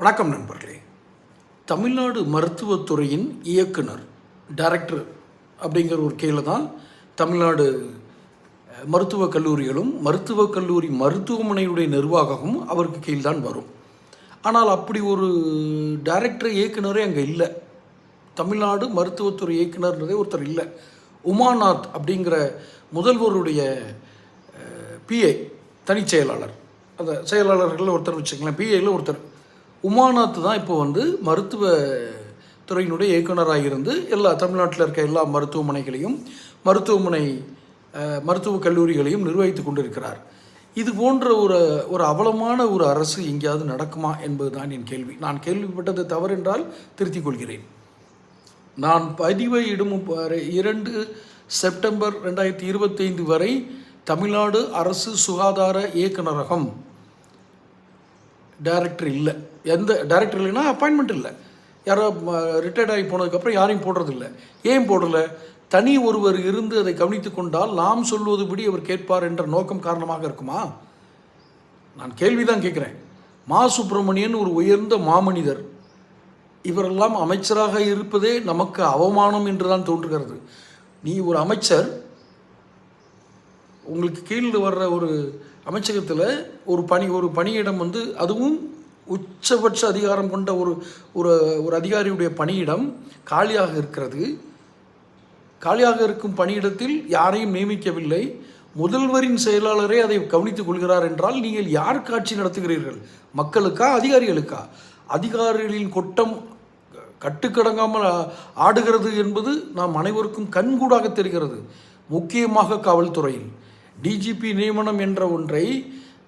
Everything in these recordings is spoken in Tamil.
வணக்கம் நண்பர்களே. தமிழ்நாடு மருத்துவத்துறையின் இயக்குனர் டைரக்டர் அப்படிங்கிற ஒரு கீழே தான் தமிழ்நாடு மருத்துவக் கல்லூரிகளும் மருத்துவக் கல்லூரி மருத்துவமனையுடைய நிர்வாகமும் அவருக்கு கீழ் தான் வரும். ஆனால் அப்படி ஒரு டைரக்டர் இயக்குனரே அங்கே இல்லை. தமிழ்நாடு மருத்துவத்துறை இயக்குனர்ன்றதே ஒருத்தர் இல்லை. உமாநாத் அப்படிங்கிற முதல்வருடைய பிஏ தனிச் செயலாளர். அந்த செயலாளர்கள் ஒருத்தர் வச்சுக்கலாம் பிஏயில் ஒருத்தர். உமாநாத் தான் இப்போ வந்து மருத்துவ துறையினுடைய இயக்குனராக இருந்து எல்லா தமிழ்நாட்டில் இருக்க எல்லா மருத்துவமனைகளையும் மருத்துவமனை மருத்துவக் கல்லூரிகளையும் நிர்வகித்து கொண்டிருக்கிறார். இது போன்ற ஒரு ஒரு அவலமான ஒரு அரசு எங்கேயாவது நடக்குமா என்பதுதான் என் கேள்வி. நான் கேள்விப்பட்டது தவறென்றால் திருத்திக் கொள்கிறேன். நான் பதிவை இடும் இரண்டு செப்டம்பர் ரெண்டாயிரத்தி இருபத்தைந்து வரை தமிழ்நாடு அரசு சுகாதார இயக்குநரகம் டைரக்டர் இல்லை. எந்த டைரக்டர் இல்லைன்னா அப்பாயின்மெண்ட் இல்லை. யாரோ ரிட்டையர்ட் ஆகி போனதுக்கப்புறம் யாரையும் போடுறதில்ல ஏன் போடல? தனி ஒருவர் இருந்து அதை கவனித்து கொண்டால் நாம் சொல்வதுபடி அவர் கேட்பார் என்ற நோக்கம் காரணமாக இருக்குமா? நான் கேள்விதான் கேட்குறேன். மா. சுப்பிரமணியன் ஒரு உயர்ந்த மாமனிதர். இவரெல்லாம் அமைச்சராக இருப்பதே நமக்கு அவமானம் என்று தான் தோன்றுகிறது. நீ ஒரு அமைச்சர் உங்களுக்கு கீழ் வர்ற ஒரு அமைச்சகத்தில் ஒரு பணி ஒரு பணியிடம் வந்து அதுவும் உச்சபட்ச அதிகாரம் கொண்ட ஒரு ஒரு ஒரு அதிகாரியுடைய பணியிடம் காலியாக இருக்கிறது. காலியாக இருக்கும் பணியிடத்தில் யாரையும் நியமிக்கவில்லை. முதல்வரின் செயலாளரே அதை கவனித்துக் கொள்கிறார் என்றால் நீங்கள் யார் காட்சி நடத்துகிறீர்கள்? மக்களுக்கா அதிகாரிகளுக்கா? அதிகாரிகளின் கொட்டம் கட்டுக்கடங்காமல் ஆடுகிறது என்பது நாம் அனைவருக்கும் கண்கூடாக தெரிகிறது. முக்கியமாக காவல்துறையில். டிஜிபி நியமனம் என்ற ஒன்றை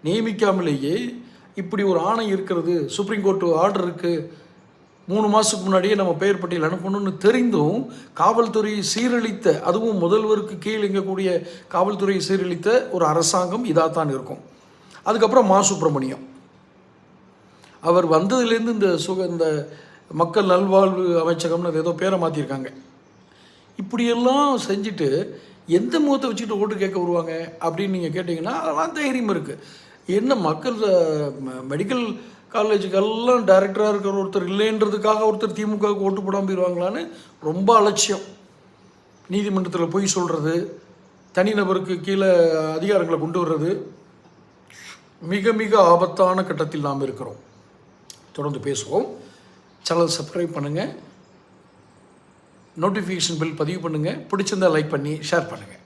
நியமிக்காமலேயே இப்படி ஒரு ஆணை இருக்கிறது. சுப்ரீம் கோர்ட்டு ஆர்டர் இருக்குது மூணு மாதத்துக்கு முன்னாடியே நம்ம பெயர் பட்டியல் அனுப்பணும்னு தெரிந்தும் காவல்துறையை சீரழித்த அதுவும் முதல்வருக்கு கீழ் இயங்கக்கூடிய காவல்துறையை சீரழித்த ஒரு அரசாங்கம் இதாக தான் இருக்கும். அதுக்கப்புறம் மா சுப்பிரமணியம். அவர் வந்ததுலேருந்து இந்த சுக இந்த மக்கள் நல்வாழ்வு அமைச்சகம்னு அது ஏதோ பேரை மாற்றிருக்காங்க இப்படியெல்லாம் செஞ்சுட்டு எந்த முகத்தை வச்சுக்கிட்டு ஓட்டு கேட்க வருவாங்க அப்படின்னு நீங்கள் கேட்டிங்கன்னா அதெல்லாம் தைரியம் இருக்குது என்ன மக்கள் ம- மெடிக்கல் காலேஜுக்கெல்லாம் டைரக்டராக இருக்கிற ஒருத்தர் இல்லைன்றதுக்காக ஒருத்தர் திமுகவுக்கு ஓட்டு போடாமல் போயிடுவாங்களான்னு ரொம்ப அலட்சியம். நீதிமன்றத்தில் பொய் சொல்கிறது தனிநபருக்கு கீழே அதிகாரங்களை கொண்டு வர்றது மிக மிக ஆபத்தான கட்டத்தில் நாம் இருக்கிறோம். தொடர்ந்து பேசுவோம். சேனல் சப்ஸ்கிரைப் பண்ணுங்கள் நோட்டிஃபிகேஷன் பில் பதிவு பண்ணுங்கள் பிடிச்சிருந்தா லைக் பண்ணி ஷேர் பண்ணுங்கள்